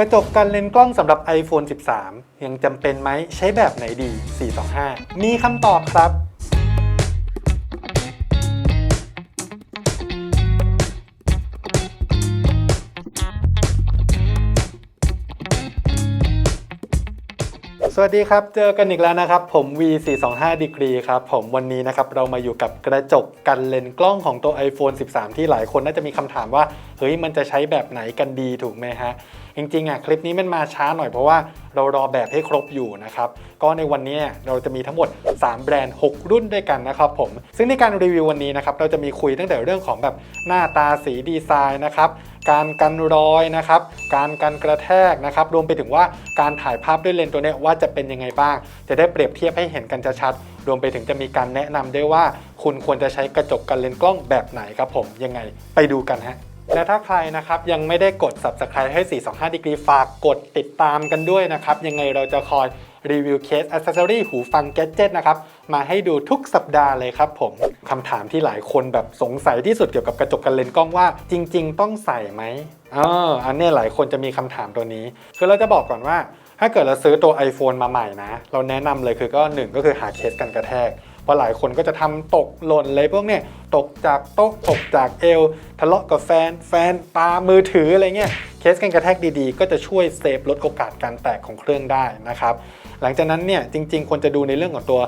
กระจกกันเลนส์กล้องสำหรับ iPhone 13 ยังจำเป็นไหมใช้แบบไหนดี 425 มีคำตอบครับ สวัสดีครับ เจอกันอีกแล้วนะครับ ผม V425 Degree ครับ ผมวันนี้นะครับ เรามาอยู่กับกระจกกันเลนส์กล้องของตัว iPhone 13 ที่หลายคนน่าจะมีคำถามว่า เฮ้ยมันจะใช้แบบไหนกันดีถูกไหมฮะจริงๆอะคลิปนี้มันมาช้าหน่อยเพราะว่าเรารอแบบให้ครบอยู่นะครับก็ในวันนี้เราจะมีทั้งหมด 3 แบรนด์ 6 รุ่นด้วยกันนะครับผม ซึ่งในการรีวิววันนี้นะครับเราจะมีคุยตั้งแต่เรื่องของแบบหน้าตาสีดีไซน์นะครับการกันรอยนะครับ การกันกระแทกนะครับ รวมไปถึงว่าการถ่ายภาพด้วยเลนส์ตัวเนี้ยว่าจะเป็นยังไงบ้าง จะได้เปรียบเทียบให้เห็นกันชัดๆรวมไปถึงจะมีการแนะนำด้วยว่า คุณควรจะใช้กระจกกันเลนส์กล้องแบบไหนครับผมยังไงไปดูกันฮะ และถ้าใครนะครับยังไม่ได้กด subscribe ให้ 425ดีกรีฝากกดติดตามกันด้วยนะครับ ยังไงเราจะคอยรีวิวเคสอ c เซ s ซอรี่หูฟังแกจ g e t นะครับ มาให้ดูทุกสัปดาห์เลยครับผมคำถามที่หลายคนแบบสงสัยที่สุดเกี่ยวกับกระจกกันเลนส์กล้องว่า จริง ๆ ต้องใส่ไหมอ๋ออันนี้หลายคนจะมีคำถามตัวนี้ คือเราจะบอกก่อนว่า ถ้าเกิดเราซื้อตัว iPhone มาใหม่นะ เราแนะนำเลยคือก็หนึ่งก็คือหาเคสกันกระแทก ราะหลายคนก็จะทำตกหล่นเลยพวกเนี้ยตกจากโต๊ะตกจากเอวทะเลาะกับแฟน แฟนปามือถืออะไรเงี้ยเคสกันกระแทกดีๆ ก็จะช่วยเซฟลดโอกาสการแตกของเครื่องได้นะครับ หลังจากนั้นเนี่ยจริง ๆควรจะดูในเรื่องของตัว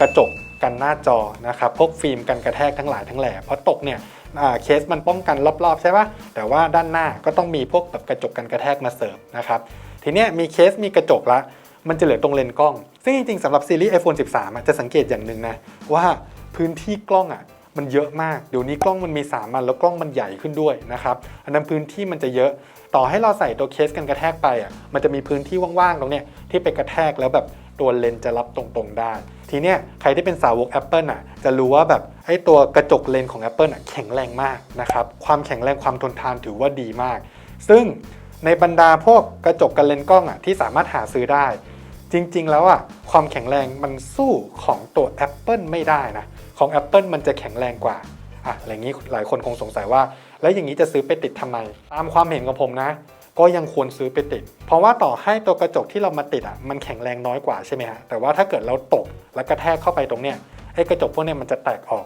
กระจกกันหน้าจอนะครับพวกฟิล์มกันกระแทกทั้งหลายทั้งแหล่เพราะตกเนี่ยเคสมันป้องกันรอบๆใช่ปะแต่ว่าด้านหน้าก็ต้องมีพวกแบบกระจกกันกระแทกมาเสริมนะครับทีเนี้ยมีเคสมีกระจกละ มันจะเหลือตรงเลนกล้อง ซึ่งจริงๆสำหรับซีรีส์ iPhone 13 จะสังเกตอย่างหนึ่งนะว่าพื้นที่กล้องอะมันเยอะมาก เดี๋ยวนี้กล้องมันมี3มันแล้วกล้องมันใหญ่ขึ้นด้วยนะครับอันนั้นพื้นที่มันจะเยอะ ต่อให้เราใส่ตัวเคสกันกระแทกไปอะมันจะมีพื้นที่ว่างๆตรงเนี้ยที่ไปกระแทกแล้วแบบตัวเลนจะรับตรงๆได้ ทีเนี้ยใครที่เป็นสาวก Apple อะจะรู้ว่าแบบไอ้ตัวกระจกเลนของ Apple อะแข็งแรงมากนะครับความแข็งแรงความทนทานถือว่าดีมาก ซึ่งในบรรดาพวกกระจกกันเลนกล้องอะที่สามารถหาซื้อได้ จริง ๆ แล้วอะความแข็งแรงมันสู้ของตัว Apple ไม่ได้นะ ของ Apple มันจะแข็งแรงกว่าอะอะไรอย่างนี้หลายคนคงสงสัยว่า แล้วอย่างนี้จะซื้อไปติดทำไม ตามความเห็นของผมนะ ก็ยังควรซื้อไปติด เพราะว่าต่อให้ตัวกระจกที่เรามาติดอะมันแข็งแรงน้อยกว่าใช่ไหมฮะแต่ว่าถ้าเกิดเราตกแล้วกระแทกเข้าไปตรงเนี้ยไอ้กระจกพวกเนี้ยมันจะแตกออก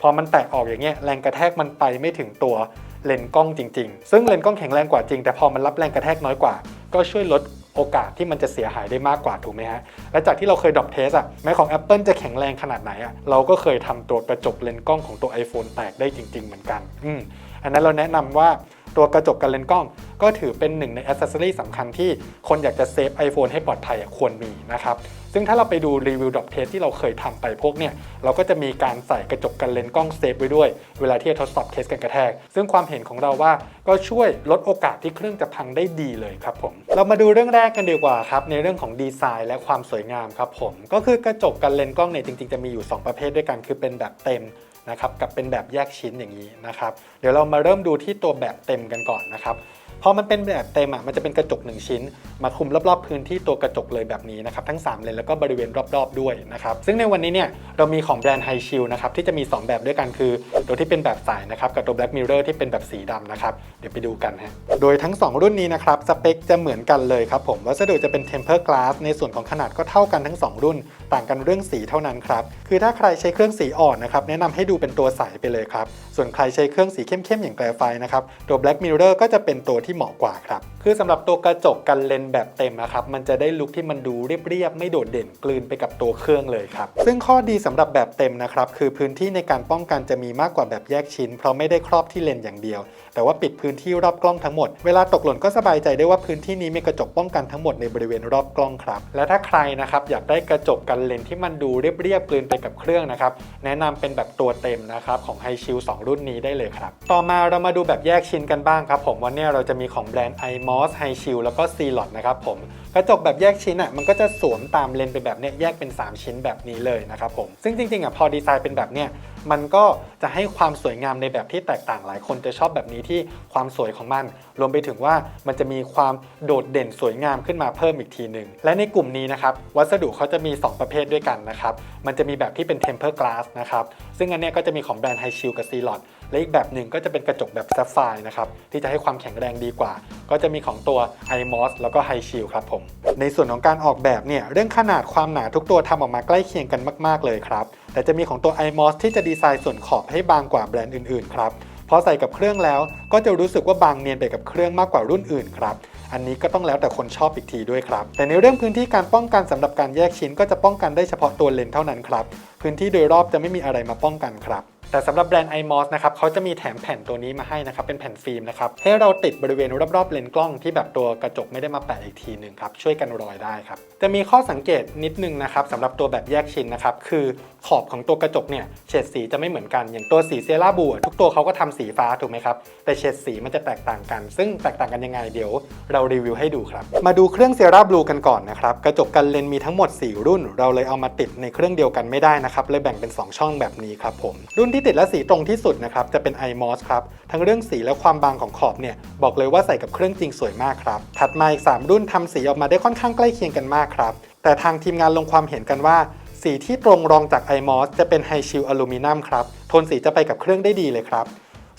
พอมันแตกออกอย่างเงี้ยแรงกระแทกมันไปไม่ถึงตัวเลนส์กล้องจริง ๆ ซึ่งเลนส์กล้องแข็งแรงกว่าจริง แต่พอมันรับแรงกระแทกน้อยกว่า ก็ช่วยลด โอกาสที่มันจะเสียหายได้มากกว่าถูกไหมฮะ และจากที่เราเคยดรอปเทสอะแม้ของ Apple จะแข็งแรงขนาดไหนอะเราก็เคยทำตัวกระจกเลนส์กล้องของตัว iPhone แตกได้จริง ๆ เหมือนกัน อืมอันนั้นเราแนะนำว่า ตัวกระจกกันเลนส์กล้อง ก็ถือเป็นหนึ่งในอ c เซ s ซอรี่สำคัญที่คนอยากจะเซฟ iPhone ให้ปลอดภัยควรมีนะครับ ซึ่งถ้าเราไปดูรีวิวดรอปเทสที่เราเคยทำไปพวกเนี่ย เราก็จะมีการใส่กระจกกันเลนส์กล้องเซฟไว้ด้วย เวลาที่จะทดสอบเคสกันกระแทก ซึ่งความเห็นของเราว่าก็ช่วยลดโอกาสที่เครื่องจะพังได้ดีเลยครับผม เรามาดูเรื่องแรกกันดีกว่าครับในเรื่องของดีไซน์และความสวยงามครับผม ก็คือกระจกกันเลนส์กล้องเนี่ยจริงๆจะมีอยู่ 2 ประเภทด้วยกันคือเป็นแบบเต็ม นะครับกับเป็นแบบแยกชิ้นอย่างนี้นะครับ เดี๋ยวเรามาเริ่มดูที่ตัวแบบเต็มกันก่อนนะครับ พอมันเป็นแบบเต็มอะมันจะเป็นกระจก 1 ชิ้น มาคุมรอบๆพื้นที่ตัวกระจกเลยแบบนี้นะครับทั้ง 3 เลนแล้วก็บริเวณรอบๆด้วยนะครับซึ่งในวันนี้เนี่ยเรามีของแบรนด์ไฮชิลนะครับที่จะมี 2 แบบด้วยกันคือ ตัวที่เป็นแบบใสนะครับกับตัว Black Mirror ที่เป็นแบบสีดำนะครับเดี๋ยวไปดูกันฮะโดยทั้ง 2 รุ่นนี้นะครับสเปคจะเหมือนกันเลยครับผมวัสดุจะเป็น Tempered Glass ในส่วนของขนาดก็เท่ากันทั้ง 2 รุ่น ต่างกันเรื่องสีเท่านั้นครับคือถ้าใครใช้เครื่องสีอ่อนนะครับแนะนำให้ดูเป็นตัวใสไปเลยครับส่วนใครใช้เครื่องสีเข้มๆอย่างแกรไฟนะครับตัว Black Mirror ก็จะเป็นตัวที่เหมาะกว่าครับคือสำหรับตัวกระจกกันเลนแบบเต็มนะครับมันจะได้ลุคที่มันดูเรียบๆไม่โดดเด่นกลืนไปกับตัวเครื่องเลยครับซึ่งข้อดีสำหรับแบบเต็มนะครับคือพื้นที่ในการป้องกันจะมีมากกว่าแบบแยกชิ้น เพราะไม่ได้ครอบที่เลนอย่างเดียว แต่ว่าปิดพื้นที่รอบกล้องทั้งหมดเวลาตกหล่นก็สบายใจได้ว่าพื้นที่นี้มีกระจกป้องกันทั้งหมดในบริเวณรอบกล้องครับและถ้าใครนะครับอยากได้กระจกกันเลนที่มันดูเรียบๆกลืนไปกับเครื่องนะครับแนะนำเป็นแบบตัวเต็มนะครับของ h i s h i e l 2 รุ่นนี้ได้เลยครับ ต่อมาเรามาดูแบบแยกชิ้นกันบ้างครับผมวันนี้เราจะมีของแบรนด์ iMOS h i s h i e l แล้วก็ c l o t นะครับผมกระจกแบบแยกชิ้นอะมันก็จะสวมตามเลนเป็นแบบเนี้ยแยกเป็น 3 ชิ้นแบบนี้เลยนะครับผมซึ่งจริงๆอะพอดีไซน์เป็นแบบเนี้ย มันก็จะให้ความสวยงามในแบบที่แตกต่างหลายคนจะชอบแบบนี้ที่ความสวยของมัน รวมไปถึงว่ามันจะมีความโดดเด่นสวยงามขึ้นมาเพิ่มอีกทีหนึ่งและในกลุ่มนี้นะครับวัสดุเขาจะมี 2 ประเภทด้วยกันนะครับมันจะมีแบบที่เป็น temper glass นะครับซึ่งอันนี้ก็จะมีของแบรนด์ไฮชิลกับซีลอด และอีกแบบหนึ่งก็จะเป็นกระจกแบบแซฟไฟร์นะครับที่จะให้ความแข็งแรงดีกว่า ก็จะมีของตัว iMOS แล้วก็ High Shield ครับผม ในส่วนของการออกแบบเนี่ยเรื่องขนาดความหนาทุกตัวทำออกมาใกล้เคียงกันมาก ๆ เลยครับ แต่จะมีของตัว iMOS ที่จะดีไซน์ส่วนขอบให้บางกว่าแบรนด์อื่นๆครับพอใส่กับเครื่องแล้วก็จะรู้สึกว่าบางเนียนไปกับเครื่องมากกว่ารุ่นอื่นครับอันนี้ก็ต้องแล้วแต่คนชอบอีกทีด้วยครับ แต่ในเรื่องพื้นที่การป้องกันสำหรับการแยกชิ้น ก็จะป้องกันได้เฉพาะตัวเลนส์เท่านั้นครับ พื้นที่โดยรอบจะไม่มีอะไรมาป้องกันครับ แต่สำหรับแบรนด์ iMOS นะครับเขาจะมีแถมแผ่นตัวนี้มาให้นะครับเป็นแผ่นฟิล์มนะครับให้เราติดบริเวณรอบๆเลนส์กล้องที่แบบตัวกระจกไม่ได้มาแปะอีกทีหนึ่งครับช่วยกันรอยได้ครับจะมีข้อสังเกตนิดนึงนะครับสำหรับตัวแบบแยกชิ้นนะครับคือขอบของตัวกระจกเนี่ยเฉดสีจะไม่เหมือนกันอย่างตัวสีเซราบูทุกตัวเขาก็ทำสีฟ้าถูกไหมครับแต่เฉดสีมันจะแตกต่างกัน ซึ่งแตกต่างกันยังไงเดี๋ยว เรารีวิวให้ดูครับ มาดูเครื่องเซราบลูกันก่อนนะครับกระจกกันเลนมีทั้งหมด 4 รุ่น เราเลยเอามาติดในเครื่องเดียวกันไม่ได้นะครับเลยแบ่งเป็น 2 ช่องแบบนี้ครับผมรุ่นที่ติดและสีตรงที่สุดนะครับจะเป็น iMOS ครับทั้งเรื่องสีและความบางของขอบเนี่ยบอกเลยว่าใส่กับเครื่องจริงสวยมากครับถัดมาอีก 3 รุ่นทำสีออกมาได้ค่อนข้างใกล้เคียงกันมากครับแต่ทางทีมงานลงความเห็นกันว่า สีที่ตรงรองจาก iMOS จะเป็น High Shield Aluminum ครับโทนสีจะไปกับเครื่องได้ดีเลยครับ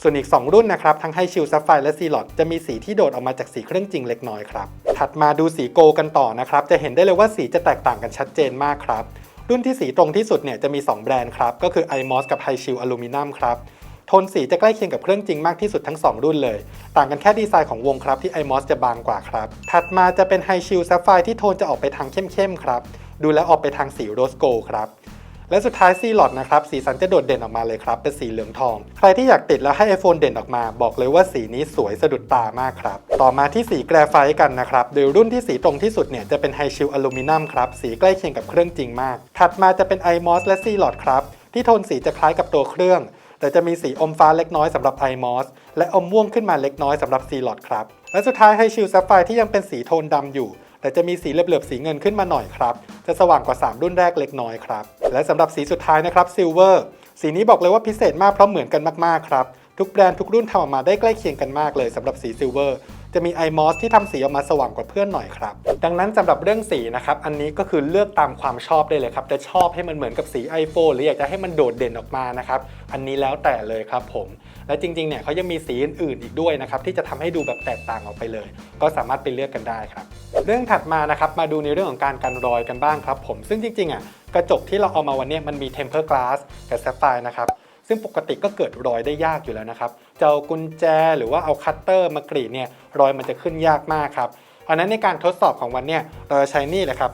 ส่วนอีก 2 รุ่นนะครับ ทั้ง High Shield Sapphire และ Celot จะมีสีที่โดดออกมาจากสีเครื่องจริงเล็กน้อยครับ ถัดมาดูสีโกกันต่อนะครับ จะเห็นได้เลยว่าสีจะแตกต่างกันชัดเจนมากครับ รุ่นที่สีตรงที่สุดเนี่ยจะมี 2 แบรนด์ครับ ก็คือ iMOS กับ High Shield Aluminum ครับโทนสีจะใกล้เคียงกับเครื่องจริงมากที่สุดทั้ง 2 รุ่นเลย ต่างกันแค่ดีไซน์ของวงครับที่ iMOS จะบางกว่าครับ ถัดมาจะเป็น High Shield Sapphire ที่โทนจะออกไปทางเข้มๆครับ ดูแลวออกไปทางสีโรสโกลครับ และสุดท้ายซีหลอดนะครับสีสันจะโดดเด่นออกมาเลยครับ เป็นสีเหลืองทอง ใครที่อยากติดแล้วให้ iPhone เด่นออกมา บอกเลยว่าสีนี้สวยสะดุดตามากครับ ต่อมาที่สีแกรไฟต์กันนะครับโดยรุ่นที่สีตรงที่สุดเนี่ยจะเป็น High Shield Aluminum ครับสีใกล้เคียงกับเครื่องจริงมาก ถัดมาจะเป็น iMOS และ c l o d ครับที่โทนสีจะคล้ายกับตัวเครื่องแต่จะมีสีอมฟ้าเล็กน้อยสำหรับ iMOS และอมม่วงขึ้นมาเล็กน้อยสำหรับ c l o d ครับ และสุดท้าย High Shield Sapphire ที่ยังเป็นสีโทนดำอยู่ แต่จะมีสีเหลือบๆสีเงินขึ้นมาหน่อยครับ จะสว่างกว่า 3 รุ่นแรกเล็กน้อยครับ และสำหรับสีสุดท้ายนะครับ Silver สีนี้บอกเลยว่าพิเศษมากเพราะเหมือนกันมากๆครับ ทุกแบรนด์ทุกรุ่นทำออกมาได้ใกล้เคียงกันมากเลยสำหรับสี Silver จะมี iMOS ที่ทำสีออกมาสว่างกว่าเพื่อนหน่อยครับ ดังนั้นสำหรับเรื่องสีนะครับ อันนี้ก็คือเลือกตามความชอบได้เลยครับ จะชอบให้มันเหมือนกับสี iPhone หรืออยากจะให้มันโดดเด่นออกมานะครับ อันนี้แล้วแต่เลยครับผม และจริงๆ เนี่ยเขายังมีสีอื่นๆ อีกด้วยนะครับ ที่จะทำให้ดูแบบแตกต่างออกไปเลย ก็สามารถไปเลือกกันได้ครับ เรื่องถัดมานะครับ มาดูในเรื่องของการกันรอยกันบ้างครับผม ซึ่งจริงๆ อะ กระจกที่เราเอามาวันนี้มันมี temper glass กับ sapphire นะครับซึ่งปกติก็เกิดรอยได้ยากอยู่แล้วนะครับจะเอากุญแจหรือว่าเอาคัตเตอร์มากรีดเนี่ยรอยมันจะขึ้นยากมากครับอันนั้นในการทดสอบของวันเนี้ยเราจะใช้นี่เลยครับ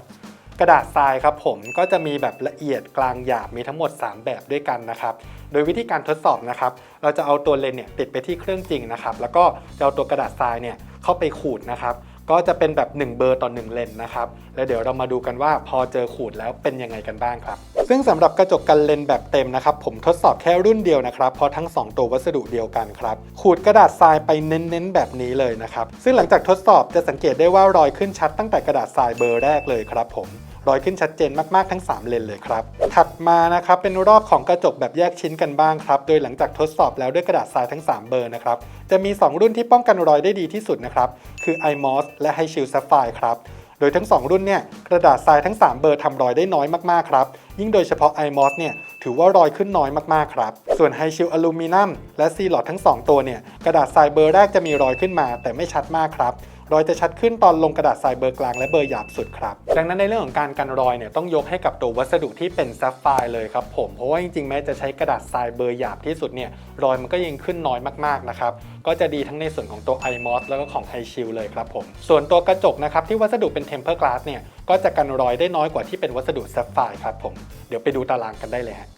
กระดาษทรายครับผมก็จะมีแบบละเอียดกลางหยาบมีทั้งหมด 3 แบบด้วยกันนะครับ โดยวิธีการทดสอบนะครับ เราจะเอาตัวเลนเนี่ยติดไปที่เครื่องจริงนะครับ แล้วก็จะเอาตัวกระดาษทรายเนี่ยเข้าไปขูดนะครับ ก็จะเป็นแบบ 1 เบอร์ต่อ 1 เลนนะครับ แล้วเดี๋ยวเรามาดูกันว่าพอเจอขูดแล้วเป็นยังไงกันบ้างครับ ซึ่งสำหรับกระจกกันเลนแบบเต็มนะครับ ผมทดสอบแค่รุ่นเดียวนะครับ เพราะทั้ง 2 ตัววัสดุเดียวกันครับ ขูดกระดาษทรายไปเน้นๆแบบนี้เลยนะครับ ซึ่งหลังจากทดสอบจะสังเกตได้ว่ารอยขึ้นชัดตั้งแต่กระดาษทรายเบอร์แรกเลยครับผม รอยขึ้นชัดเจนมากๆทั้ง 3 เลนเลยครับ ถัดมานะครับเป็นรอบของกระจกแบบแยกชิ้นกันบ้างครับ โดยหลังจากทดสอบแล้วด้วยกระดาษทรายทั้ง 3 เบอร์นะครับ จะมี 2 รุ่นที่ป้องกันรอยได้ดีที่สุดนะครับ คือ iMOS และ h i Shield Sapphire ครับโดยทั้ง 2 รุ่นเนี่ยกระดาษทรายทั้ง 3 เบอร์ทำรอยได้น้อยมากๆครับ ยิ่งโดยเฉพาะ iMOS เนี่ยถือว่ารอยขึ้นน้อยมากๆครับ ส่วน h i Shield Aluminum และ c l o d ทั้ง 2 ตัวเนี่ยกระดาษทรายเบอร์แรกจะมีรอยขึ้นมาแต่ไม่ชัดมากครับ รอยจะชัดขึ้นตอนลงกระดาษทรายเบอร์กลางและเบอร์หยาบสุดครับ ดังนั้นในเรื่องของการกันรอยเนี่ยต้องยกให้กับตัววัสดุที่เป็นซัฟไฟเลยครับผมเพราะว่าจริงๆแม้จะใช้กระดาษทรายเบอร์หยาบที่สุดเนี่ยรอยมันก็ยังขึ้นน้อยมากๆนะครับก็จะดีทั้งในส่วนของตัว iMOS แล้วก็ของ High Shield เลยครับผมส่วนตัวกระจกนะครับที่วัสดุเป็น temper glass เนี่ยก็จะกันรอยได้น้อยกว่าที่เป็นวัสดุซัฟไฟครับผมเดี๋ยวไปดูตารางกันได้เลยฮะ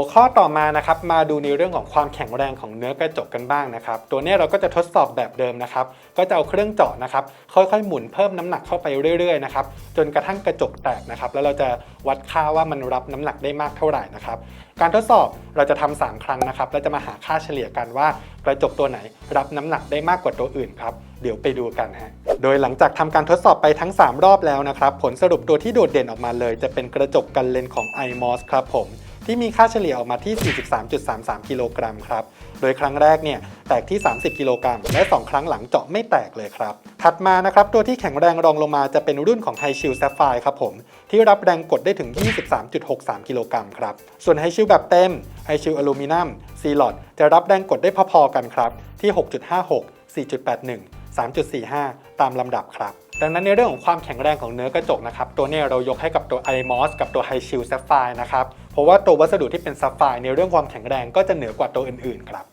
หัวข้อต่อมานะครับมาดูในเรื่องของความแข็งแรงของเนื้อกระจกกันบ้างนะครับ ตัวนี้เราก็จะทดสอบแบบเดิมนะครับ ก็จะเอาเครื่องเจาะนะครับ ค่อยๆ หมุนเพิ่มน้ำหนักเข้าไปเรื่อยๆนะครับจนกระทั่งกระจกแตกนะครับ แล้วเราจะวัดค่าว่ามันรับน้ำหนักได้มากเท่าไหร่นะครับ การทดสอบเราจะทำ3ครั้งนะครับ แล้วจะมาหาค่าเฉลี่ยกันว่ากระจกตัวไหนรับน้ำหนักได้มากกว่าตัวอื่นครับเดี๋ยวไปดูกันฮะ โดยหลังจากทำการทดสอบไปทั้ง 3 รอบแล้วนะครับ ผลสรุปตัวที่โดดเด่นออกมาเลย จะเป็นกระจกกันเลนของ iMOS ครับผม ที่มีค่าเฉลี่ยออกมาที่ 43.33 กิโลกรัมครับ โดยครั้งแรกเนี่ยแตกที่ 30 กิโลกรัมและ 2 ครั้งหลังเจาะไม่แตกเลยครับ ถัดมานะครับตัวที่แข็งแรงรองลงมาจะเป็นรุ่นของ High Shield Sapphire ครับผม ที่รับแรงกดได้ถึง 23.63 กิโลกรัมครับ ส่วน High Shield แบบเต็ม High Shield Aluminum c l o t จะรับแรงกดได้พอๆกันครับที่ 6.56 4.81 3.45 ตามลำดับครับ ดังนั้นในเรื่องของความแข็งแรงของเนื้อกระจกนะครับ ตัวนี้เรายกให้กับตัว iMOS กับตัว High Shield Sapphire นะครับ เพราะว่าตัววัสดุที่เป็น Sapphire ในเรื่องความแข็งแรงก็จะเหนือกว่าตัวอื่นๆครับ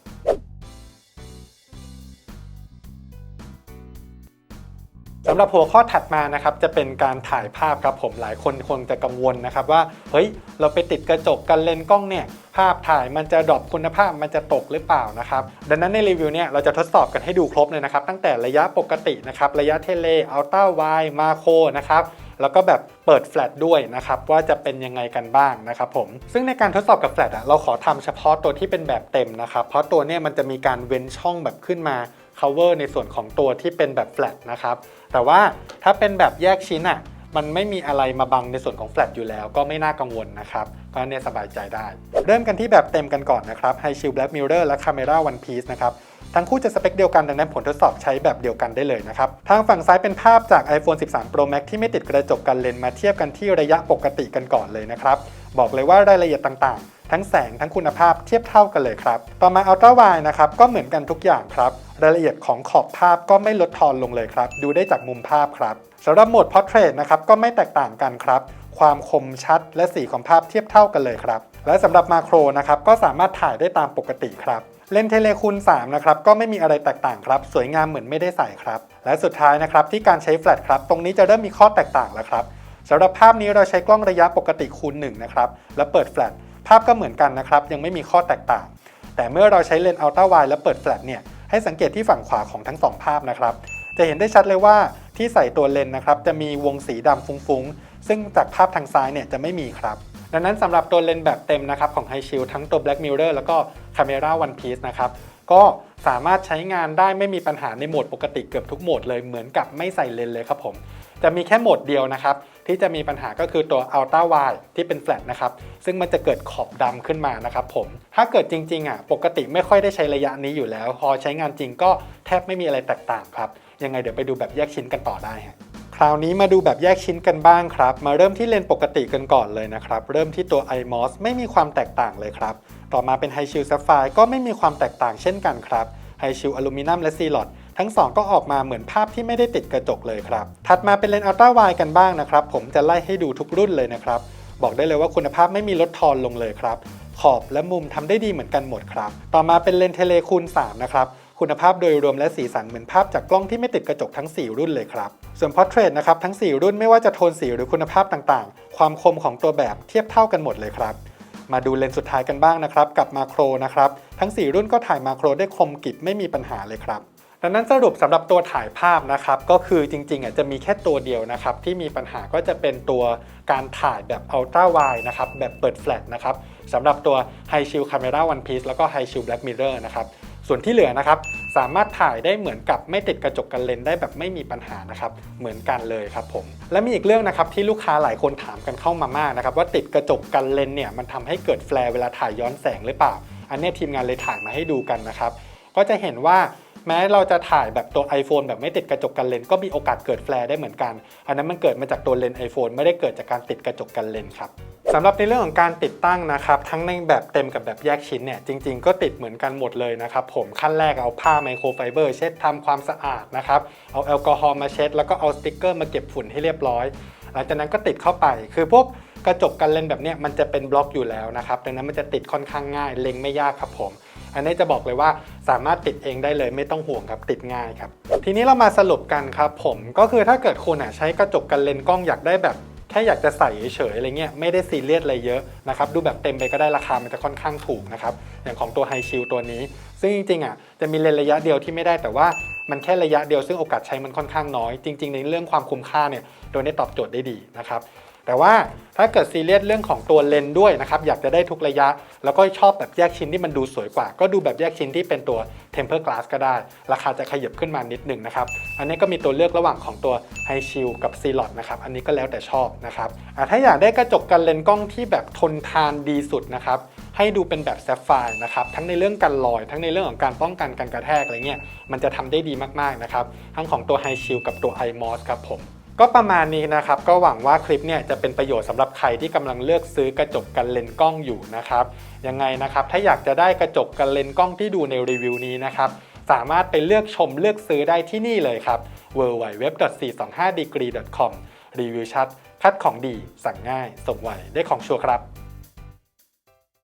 สำหรับหัวข้อถัดมานะครับจะเป็นการถ่ายภาพครับผมหลายคนคงจะกังวลนะครับว่าเฮ้ยเราไปติดกระจกกันเลนส์กล้องเนี่ยภาพถ่ายมันจะดรอปคุณภาพมันจะตกหรือเปล่านะครับดังนั้นในรีวิวเนี่ยเราจะทดสอบกันให้ดูครบเลยนะครับ ตั้งแต่ระยะปกตินะครับระยะเทเลอัลต้าไวมาโคนะครับแล้วก็แบบเปิดแฟลชด้วยนะครับว่าจะเป็นยังไงกันบ้างนะครับผมซึ่งในการทดสอบกับแฟลชอะเราขอทำเฉพาะตัวที่เป็นแบบเต็มนะครับเพราะตัวเนี้มันจะมีการเว้นช่องแบบขึ้นมา cover ในส่วนของตัวที่เป็นแบบแฟลตนะครับ แต่ว่าถ้าเป็นแบบแยกชิ้นอะมันไม่มีอะไรมาบังในส่วนของแฟลตอยู่แล้วก็ไม่น่ากังวลนะครับก็เนี่ยสบายใจได้ เริ่มกันที่แบบเต็มกันก่อนนะครับ High Shield Black Mirror และ Camera One Piece นะครับทั้งคู่จะสเปคเดียวกันดังนั้นผลทดสอบใช้แบบเดียวกันได้เลยนะครับ ทางฝั่งซ้ายเป็นภาพจาก iPhone 13 Pro Max ที่ไม่ติดกระจกกันเลนมาเทียบกันที่ระยะปกติกันก่อนเลยนะครับ บอกเลยว่ารายละเอียดต่างๆ ทั้งแสงทั้งคุณภาพเทียบเท่ากันเลยครับ ต่อมา Ultra Wide นะครับก็เหมือนกันทุกอย่างครับ รายละเอียดของขอบภาพก็ไม่ลดทอนลงเลยครับ ดูได้จากมุมภาพครับสำหรับโหมด Portrait นะครับก็ไม่แตกต่างกันครับ ความคมชัดและสีของภาพเทียบเท่ากันเลยครับ และสำหรับมาโครนะครับก็สามารถถ่ายได้ตามปกติครับเลนส์เทเลคูณ3นะครับก็ไม่มีอะไรแตกต่างครับ สวยงามเหมือนไม่ได้ใส่ครับ และสุดท้ายนะครับที่การใช้แฟลชครับ ตรงนี้จะเริ่มมีข้อแตกต่างแล้วครับสำหรับภาพนี้เราใช้กล้องระยะปกติคูณ1นะครับ แล้วเปิดแฟลช ภาพก็เหมือนกันนะครับ ยังไม่มีข้อแตกต่าง แต่เมื่อเราใช้เลนส์อัลตร้าไวแล้วเปิดแฟลชเนี่ยให้สังเกตที่ฝั่งขวาของทั้งสองภาพนะครับ จะเห็นได้ชัดเลยว่าที่ใส่ตัวเลนส์นะครับจะมีวงสีดำฟุ้งๆ ซึ่งจากภาพทางซ้ายเนี่ยจะไม่มีครับดังนั้นสำหรับตัวเลนส์แบบเต็มนะครับของ High Shield ทั้งตัว Black Mirror แล้วก็ Camera One Piece นะครับก็สามารถใช้งานได้ไม่มีปัญหาในโหมดปกติเกือบทุกโหมดเลยเหมือนกับไม่ใส่เลนส์เลยครับผม จะมีแค่โหมดเดียวนะครับ ที่จะมีปัญหาก็คือตัว Ultra Wide ที่เป็นแฟลตนะครับ ซึ่งมันจะเกิดขอบดำขึ้นมานะครับผมถ้าเกิดจริงๆอะปกติไม่ค่อยได้ใช้ระยะนี้อยู่แล้ว พอใช้งานจริงก็แทบไม่มีอะไรแตกต่างครับ ยังไงเดี๋ยวไปดูแบบแยกชิ้นกันต่อได้ฮะคราวนี้มาดูแบบแยกชิ้นกันบ้างครับ มาเริ่มที่เลนปกติกันก่อนเลยนะครับ เริ่มที่ตัว iMOS ไม่มีความแตกต่างเลยครับ ต่อมาเป็น High Shield Sapphire ก็ไม่มีความแตกต่างเช่นกันครับ High Shield Aluminum และ c l o t ทั้ง 2 ก็ออกมาเหมือนภาพที่ไม่ได้ติดกระจกเลยครับ ถัดมาเป็นเลนส์ Ultra Wide กันบ้างนะครับ ผมจะไล่ให้ดูทุกรุ่นเลยนะครับ บอกได้เลยว่าคุณภาพไม่มีลดทอนลงเลยครับ ขอบและมุมทำได้ดีเหมือนกันหมดครับ ต่อมาเป็นเลนส์เทเลคูณ3นะครับคุณภาพโดยรวมและสีสันเหมือนภาพจากกล้องที่ไม่ติดกระจกทั้ง 4 รุ่นเลยครับ ส่วน Portrait นะครับทั้ง 4 รุ่นไม่ว่าจะโทนสีหรือคุณภาพต่างๆ ความคมของตัวแบบเทียบเท่ากันหมดเลยครับ มาดูเลนส์สุดท้ายกันบ้างนะครับ กับมาโครนะครับ ทั้ง 4 รุ่นก็ถ่ายมาโครได้คมกริบไม่มีปัญหาเลยครับ ดังนั้นสรุปสำหรับตัวถ่ายภาพนะครับก็คือจริงๆอะจะมีแค่ตัวเดียวนะครับที่มีปัญหาก็จะเป็นตัวการถ่ายแบบ Ultra Wide นะครับแบบเปิดแฟลชนะครับสำหรับตัว High Shield Camera One Piece แล้วก็ High Shield Black Mirror นะครับส่วนที่เหลือนะครับสามารถถ่ายได้เหมือนกับไม่ติดกระจกกันเลนได้แบบไม่มีปัญหานะครับเหมือนกันเลยครับผมและมีอีกเรื่องนะครับที่ลูกค้าหลายคนถามกันเข้ามามากนะครับว่าติดกระจกกันเลนเนี่ยมันทำให้เกิดแฟลร์เวลาถ่ายย้อนแสงหรือเปล่า อันนี้ทีมงานเลยถ่ายมาให้ดูกันนะครับก็จะเห็นว่า แม้เราจะถ่ายแบบตัว iPhone แบบไม่ติดกระจกกันเลนก็มีโอกาสเกิดแฟลร์ได้เหมือนกัน อันนั้นมันเกิดมาจากตัวเลนส์ iPhone ไม่ได้เกิดจากการติดกระจกกันเลนครับสำหรับในเรื่องของการติดตั้งนะครับทั้งในแบบเต็มกับแบบแยกชิ้นเนี่ยจริง ๆ ก็ติดเหมือนกันหมดเลยนะครับผมขั้นแรกเอาผ้าไมโครไฟเบอร์เช็ดทำความสะอาดนะครับเอาแอลกอฮอล์มาเช็ด แล้วก็เอาสติ๊กเกอร์มาเก็บฝุ่นให้เรียบร้อย หลังจากนั้นก็ติดเข้าไปคือพวกกระจกกันเลนแบบเนี้ยมันจะเป็นบล็อกอยู่แล้วนะครับดังนั้นมันจะติดค่อนข้างง่ายเล็งไม่ยากครับผม อันนี้จะบอกเลยว่าสามารถติดเองได้เลยไม่ต้องห่วงครับติดง่ายครับ ทีนี้เรามาสรุปกันครับผมก็คือถ้าเกิดคุณใช้กระจกกันเลนกล้องอยากได้แบบแค่อยากจะใส่เฉยๆอะไรเงี้ยไม่ได้ซีเรียสอะไรเยอะนะครับดูแบบเต็มไปก็ได้ราคามันจะค่อนข้างถูกนะครับอย่างของตัวไฮชิลตัวนี้ ซึ่งจริงๆอะจะมีเลนระยะเดียวที่ไม่ได้แต่ว่ามันแค่ระยะเดียวซึ่งโอกาสใช้มันค่อนข้างน้อย จริง ๆ ในเรื่องความคุ้มค่าเนี่ยตัวนี้ตอบโจทย์ได้ดีนะครับ แต่ว่าถ้าเกิดซีเรียสเรื่องของตัวเลนส์ด้วยนะครับ อยากจะได้ทุกระยะ แล้วก็ชอบแบบแยกชิ้นที่มันดูสวยกว่า ก็ดูแบบแยกชิ้นที่เป็นตัว temper glass ก็ได้ ราคาจะขยับขึ้นมานิดหนึ่งนะครับ อันนี้ก็มีตัวเลือกระหว่างของตัว High Shield กับ c l o t นะครับ อันนี้ก็แล้วแต่ชอบนะครับถ้าอยากได้กระจกกันเลนส์กล้องที่แบบทนทานดีสุดนะครับให้ดูเป็นแบบแซฟไฟร์นะครับ ทั้งในเรื่องการลอย ทั้งในเรื่องของการป้องกันการกระแทกอะไรเงี้ย มันจะทำได้ดีมากๆนะครับ ทั้งของตัว High Shield กับตัว iMOS ครับผม ก็ประมาณนี้นะครับ ก็หวังว่าคลิปเนี่ยจะเป็นประโยชน์สำหรับใครที่กำลังเลือกซื้อกระจกกันเลนส์กล้องอยู่นะครับ ยังไงนะครับ ถ้าอยากจะได้กระจกกันเลนส์กล้องที่ดูในรีวิวนี้นะครับ สามารถไปเลือกชมเลือกซื้อได้ที่นี่เลยครับ www.425degree.com รีวิวชัด คัดของดี สั่งง่าย ส่งไวได้ของชัวร์ครับ